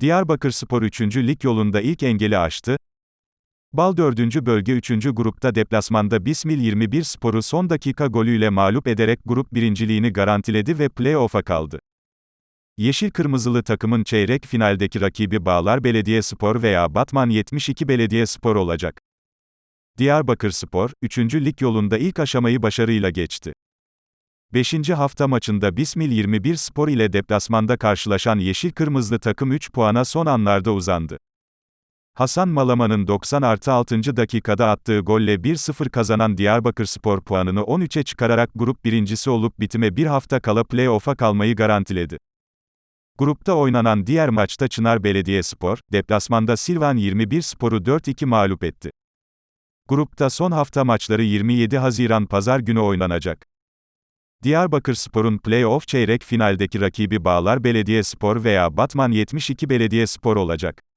Diyarbakırspor 3. Lig yolunda ilk engeli aştı. Bal 4. bölge 3. grupta deplasmanda Bismil 21 Spor'u son dakika golüyle mağlup ederek grup birinciliğini garantiledi ve play-off'a kaldı. Yeşil Kırmızılı takımın çeyrek finaldeki rakibi Bağlar Belediyespor veya Batman 72 Belediyespor olacak. Diyarbakırspor, 3. lig yolunda ilk aşamayı başarıyla geçti. 5. hafta maçında Bismil 21 Spor ile deplasmanda karşılaşan Yeşil Kırmızılı takım 3 puana son anlarda uzandı. Hasan Malaman'ın 90 artı 6. dakikada attığı golle 1-0 kazanan Diyarbakırspor puanını 13'e çıkararak grup birincisi olup bitime bir hafta kala play-off'a kalmayı garantiledi. Grupta oynanan diğer maçta Çınar Belediyespor, deplasmanda Silvan 21 Spor'u 4-2 mağlup etti. Grupta son hafta maçları 27 Haziran Pazar günü oynanacak. Diyarbakırspor'un play-off çeyrek finaldeki rakibi Bağlar Belediyespor veya Batman 72 Belediyespor olacak.